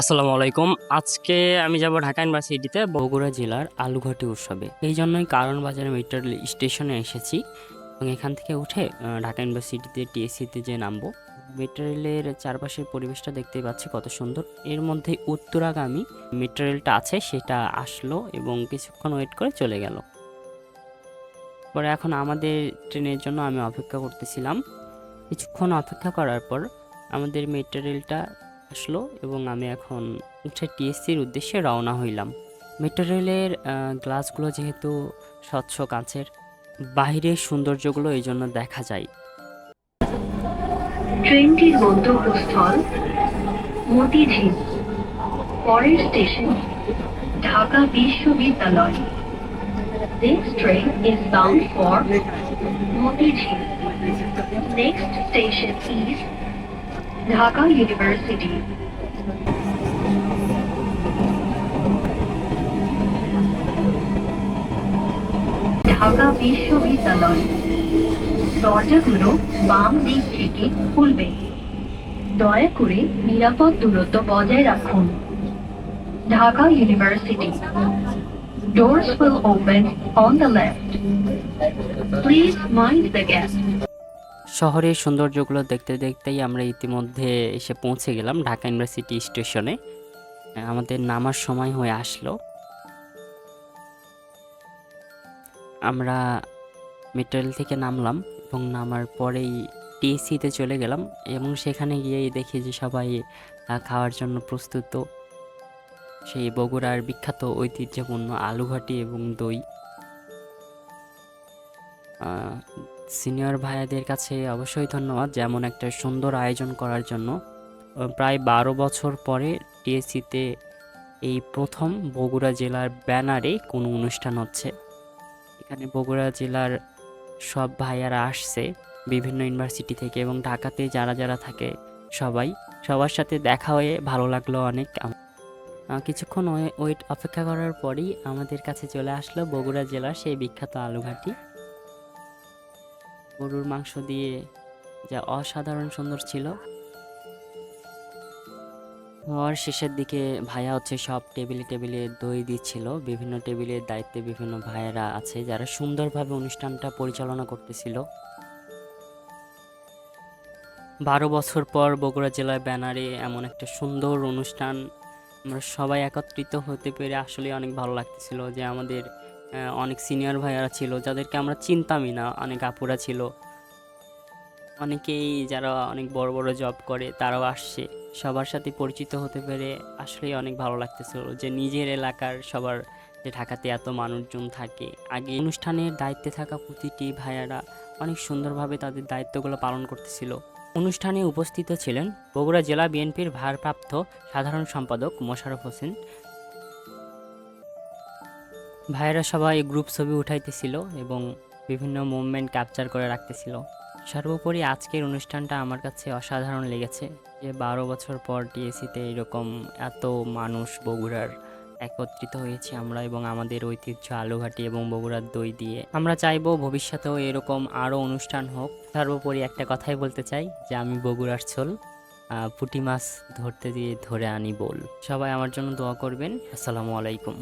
আসসালামু আলাইকুম। আজকে আমি যাব ঢাকা ইউনিভার্সিটিতে বগুড়া জেলার আলুঘাটি উৎসবে। এই জন্যই কারণ বাজারে মেট্রো স্টেশনে এসেছি এবং এখান থেকে উঠে ঢাকা ইউনিভার্সিটিতে টিএসসিতে যে নামবো মেট্রো রেলের চারপাশের পরিবেশটা দেখতে পাচ্ছি কত সুন্দর। এর মধ্যে উত্তরাগামী মেট্রো রেলটা আছে, সেটা আসলো এবং কিছুক্ষণ ওয়েট করে চলে গেল। পরে এখন আমাদের ট্রেনের জন্য আমি অপেক্ষা করতেছিলাম। কিছুক্ষণ অপেক্ষা করার পর আমাদের মেট্রো রেলটা আসলো এবং আমি এখন উঠে টিএসসির উদ্দেশ্যে রওনা হইলাম। মেট্রো রেলের গ্লাসগুলো যেহেতু স্বচ্ছ কাঁচের বাইরের সৌন্দর্যগুলো এই জন্য দেখা যায়। ট্রেনটির গন্তব্যস্থল মতিঝিল, পরের স্টেশন ঢাকা বিশ্ববিদ্যালয়। Dhaka University. ঢাকা বিশ্ববিদ্যালয় দরজাগুলো বাম দিক থেকে খুলবে দয়া করে নিরাপদ দূরত্ব বজায় রাখুন Dhaka university Doors will open on the left. Please mind the gap. শহরের সৌন্দর্যগুলো দেখতে দেখতেই আমরা ইতিমধ্যে এসে পৌঁছে গেলাম ঢাকা ইউনিভার্সিটি স্টেশনে। আমাদের নামার সময় হয়ে আসলো। আমরা মেট্রো রেল থেকে নামলাম এবং নামার পরেই টিএসসিতে চলে গেলাম এবং সেখানে গিয়েই দেখি যে সবাই খাওয়ার জন্য প্রস্তুত। সেই বগুড়ার বিখ্যাত ঐতিহ্যপূর্ণ আলুঘাটি এবং দই। সিনিয়র ভাইয়াদের কাছে অবশ্যই ধন্যবাদ যেমন একটা সুন্দর আয়োজন করার জন্য। প্রায় বারো বছর পরে টিএসসিতে এই প্রথম বগুড়া জেলার ব্যানারে কোনো অনুষ্ঠান হচ্ছে। এখানে বগুড়া জেলার সব ভাইয়ারা আসছে বিভিন্ন ইউনিভার্সিটি থেকে এবং ঢাকাতে যারা যারা থাকে সবাই, সবার সাথে দেখা হয়ে ভালো লাগল অনেক। কিছুক্ষণ ওয়েট অপেক্ষা করার পরই আমাদের কাছে চলে আসলো বগুড়া জেলার সেই বিখ্যাত আলুঘাটি। গরুর মাংস দিয়ে যা অসাধারণ সুন্দর ছিল। হওয়ার শেষের দিকে ভাইয়া হচ্ছে সব টেবিলে টেবিলে দই দিচ্ছিল। বিভিন্ন টেবিলের দায়িত্বে বিভিন্ন ভাইয়েরা আছে যারা সুন্দরভাবে অনুষ্ঠানটা পরিচালনা করতেছিল। বারো বছর পর বগুড়া জেলার ব্যানারে এমন একটা সুন্দর অনুষ্ঠান, আমরা সবাই একত্রিত হতে পেরে আসলে অনেক ভালো লাগতেছিল যে আমাদের অনেক সিনিয়র ভাইয়ারা ছিল, যাদেরকে আমরা চিনতামই না, অনেক আপুরা ছিল। অনেকেই যারা অনেক বড় বড় জব করে, তারাও আসছে। সবার সাথে পরিচিত হতে পেরে আসলেই অনেক ভালো লাগতেছিল যে নিজের এলাকার সবার যে ঢাকাতে এত মানুষজন থাকে। আগে অনুষ্ঠানের দায়িত্বে থাকা প্রতিটি ভাইয়ারা অনেক সুন্দরভাবে তাদের দায়িত্বগুলো পালন করতেছিল। অনুষ্ঠানে উপস্থিত ছিলেন বগুড়া জেলা বিএনপির ভারপ্রাপ্ত সাধারণ সম্পাদক মোশাররফ হোসেন ভাইয়েরা সবাই গ্রুপ ছবি উঠাইতেছিল এবং বিভিন্ন মুভমেন্ট ক্যাপচার করে রাখতেছিল। সর্বোপরি আজকের অনুষ্ঠানটা আমার কাছে অসাধারণ লেগেছে যে বারো বছর পর টিএসিতে এরকম এত মানুষ বগুড়ার একত্রিত হয়েছি আমরা এবং আমাদের ঐতিহ্য আলুঘাটি এবং বগুড়ার দই দিয়ে। আমরা চাইব ভবিষ্যতেও এরকম আরও অনুষ্ঠান হোক। সর্বোপরি একটা কথাই বলতে চাই যে আমি বগুড়ার ছোল পুঁটি মাছ ধরতে দিয়ে ধরে আনি বল। সবাই আমার জন্য দোয়া করবেন। আসসালামু আলাইকুম।